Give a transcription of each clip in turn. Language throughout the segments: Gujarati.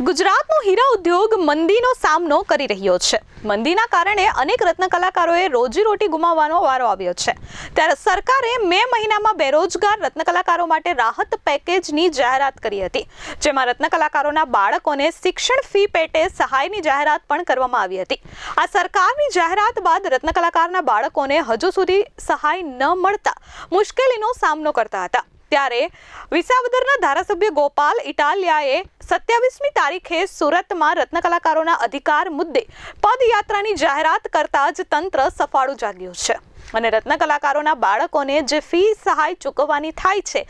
ગુજરાતનો હીરા ઉદ્યોગ મંદીનો સામનો કરી રહ્યો છે. મંદીના કારણે અનેક રત્ન કલાકારોએ રોજીરોટી ગુમાવવાનો વારો આવ્યો છે. ત્યારે સરકારે મે મહિનામાં બેરોજગાર રત્ન કલાકારો માટે રાહત પેકેજની જાહેરાત કરી હતી. જેમાં રત્ન કલાકારોના બાળકોને શિક્ષણ ફી પેટે સહાયની જાહેરાત પણ કરવામાં આવી હતી. આ સરકારની જાહેરાત બાદ રત્ન કલાકારના બાળકોને હજુ સુધી સહાય ન મળતા મુશ્કેલીનો સામનો કરતા હતા. ત્યારે વિસાવદરના ધારાસભ્ય ગોપાલ ઇટાલિયાએ સત્યાવીસમી તારીખે સુરતમાં રત્ન કલાકારોના અધિકાર મુદ્દે પદયાત્રાની જાહેરાત કરતા જ તંત્ર સફાળું જાગ્યું છે. અને રત્ન કલાકારોના બાળકોને જે ફી સહાય ચૂકવવાની થાય છે,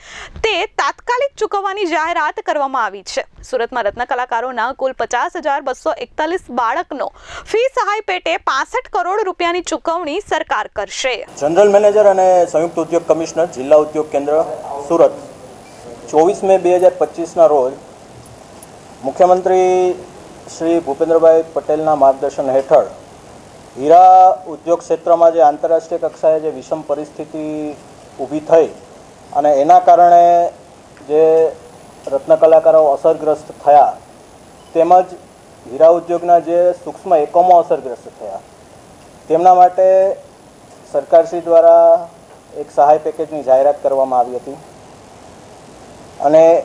તે તાત્કાલિક ચૂકવવાની જાહેરાત કરવામાં આવી છે. સુરતમાં રત્ન કલાકારોના કુલ પચાસ હજાર બસો એકતાલીસ બાળકનો ફી સહાય પેટે પાસઠ કરોડ રૂપિયાની ચૂકવણી સરકાર કરશે. જનરલ મેનેજર અને સંયુક્ત ઉદ્યોગ કમિશનર, જિલ્લા ઉદ્યોગ કેન્દ્ર સુરત. ચોવીસ મે બે હજાર પચીસના રોજ મુખ્યમંત્રી શ્રી ભૂપેન્દ્રભાઈ પટેલના માર્ગદર્શન હેઠળ હીરા ઉદ્યોગ ક્ષેત્રમાં જે આંતરરાષ્ટ્રીય કક્ષાએ જે વિષમ પરિસ્થિતિ ઊભી થઈ અને એના કારણે જે રત્ન કલાકારો અસરગ્રસ્ત થયા, તેમજ હીરા ઉદ્યોગના જે સૂક્ષ્મ એકમો અસરગ્રસ્ત થયા. તેમના માટે સરકારશ્રી દ્વારા એક સહાય પેકેજની જાહેરાત કરવામાં આવી હતી. અને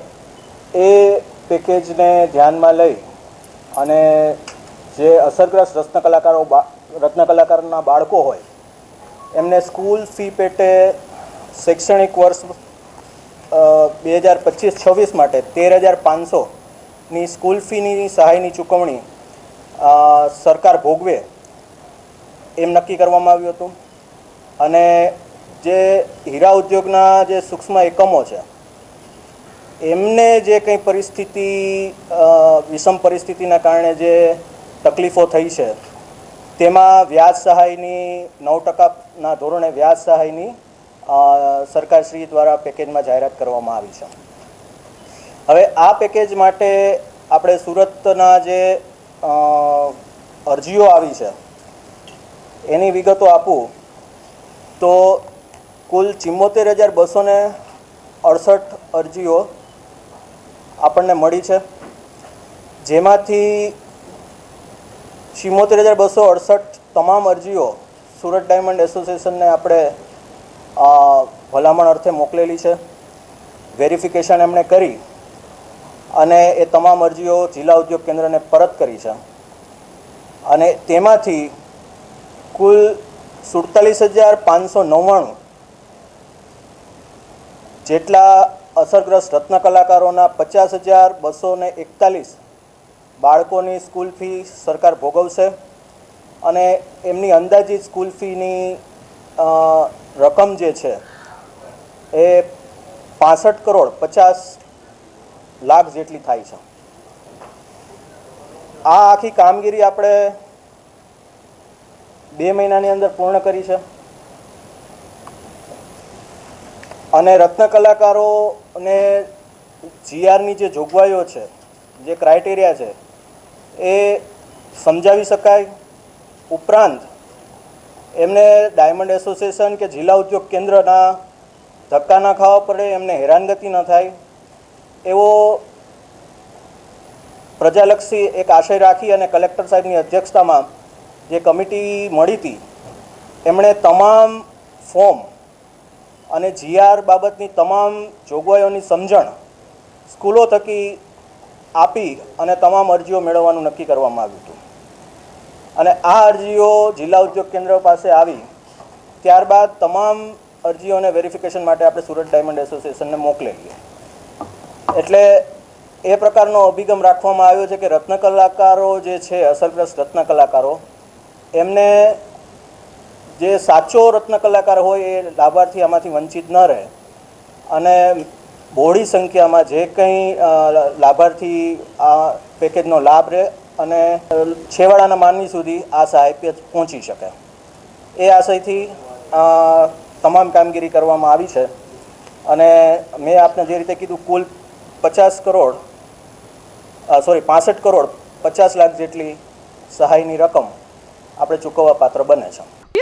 એ પેકેજને ધ્યાનમાં લઈ અને જે અસરગ્રસ્ત રત્ન કલાકારો રત્ન કલાકારના બાળકો હોય, એમને સ્કૂલ ફી પેટે શૈક્ષણિક વર્ષ બે હજાર પચીસ છવ્વીસ માટે તેર હજાર પાંચસોની સ્કૂલ ફીની સહાયની ચૂકવણી સરકાર ભોગવે એમ નક્કી કરવામાં આવ્યું હતું. અને જે હીરા ઉદ્યોગના જે સૂક્ષ્મ એકમો છે એમને જે કંઈ પરિસ્થિતિ વિષમ પરિસ્થિતિના કારણે જે તકલીફો થઈ છે, તેમાં વ્યાજ સહાયની નવ ટકાના ધોરણે વ્યાજ સહાયની સરકારશ્રી દ્વારા પેકેજમાં જાહેરાત કરવામાં આવી છે. હવે આ પેકેજ માટે આપણે સુરતના જે અરજીઓ આવી છે, એની વિગતો આપું. તો કુલ ચિમ્મોતેર હજાર બસો અડસઠ અરજીઓ આપણને મળી છે. જેમાંથી ચિમોતેર હજાર બસો અડસઠ તમામ અરજીઓ સુરત ડાયમંડ એસોસિએશનને આપણે ભલામણ અર્થે મોકલેલી છે. વેરિફિકેશન એમણે કરી અને એ તમામ અરજીઓ જિલ્લા ઉદ્યોગ કેન્દ્રને પરત કરી છે. અને તેમાંથી કુલ સુડતાલીસ હજાર પાંચસો નવ્વાણું જેટલા અસરગ્રસ્ત રત્ન કલાકારોના પચાસ હજાર બસો ને એકતાલીસ બાળકોની સ્કૂલ ફી સરકાર ભોગવશે અને એમની અંદાજિત સ્કૂલ ફીની રકમ જે છે એ પાસઠ કરોડ પચાસ લાખ જેટલી થાય છે. આ આખી કામગીરી આપણે બે મહિનાની અંદર પૂર્ણ કરી છે. અને રત્ન કલાકારોને જીઆરની જે જોગવાઈઓ છે, જે ક્રાઇટેરિયા છે, એ સમજાવી શકાય. ઉપરાંત, એમને ડાયમંડ એસોસિએશન કે જિલ્લા ઉદ્યોગ કેન્દ્રના ધક્કા ના ખાવા પડે, એમને હેરાનગતિ ન થાય. એવો પ્રજાલક્ષી એક આશય રાખી અને કલેક્ટર સાહેબની અધ્યક્ષતામાં જે કમિટી મળી હતી, એમણે તમામ ફોર્મ અને જીઆર બાબતની તમામ જોગવાઈઓની સમજણ સ્કૂલો થકી આપી અને તમામ અરજીઓ મેળવવાનું નક્કી કરવામાં આવ્યું હતું. અને આ અરજીઓ જિલ્લા ઉદ્યોગ કેન્દ્ર પાસે આવી ત્યારબાદ તમામ અરજીઓને વેરિફિકેશન માટે આપણે સુરત ડાયમંડ એસોસિએશનને મોકલેલી એટલે એ પ્રકારનો અભિગમ રાખવામાં આવ્યો છે કે રત્ન કલાકારો જે છે, અસરગ્રસ્ત રત્ન કલાકારો એમને જે સાચો રત્ન કલાકાર હોય એ લાભાર્થી આમાંથી વંચિત ન રહે. અને બહોળી સંખ્યામાં જે કંઈ લાભાર્થી આ પેકેજનો લાભ રહે અને છેવાડાના માનવી સુધી આ સહાય પહોંચી શકે. એ આશયથી તમામ કામગીરી કરવામાં આવી છે. અને મેં આપને જે રીતે કીધું, કુલ પચાસ કરોડ સોરી, પાસઠ કરોડ પચાસ લાખ જેટલી સહાયની રકમ આપણે ચૂકવવા પાત્ર બને છે.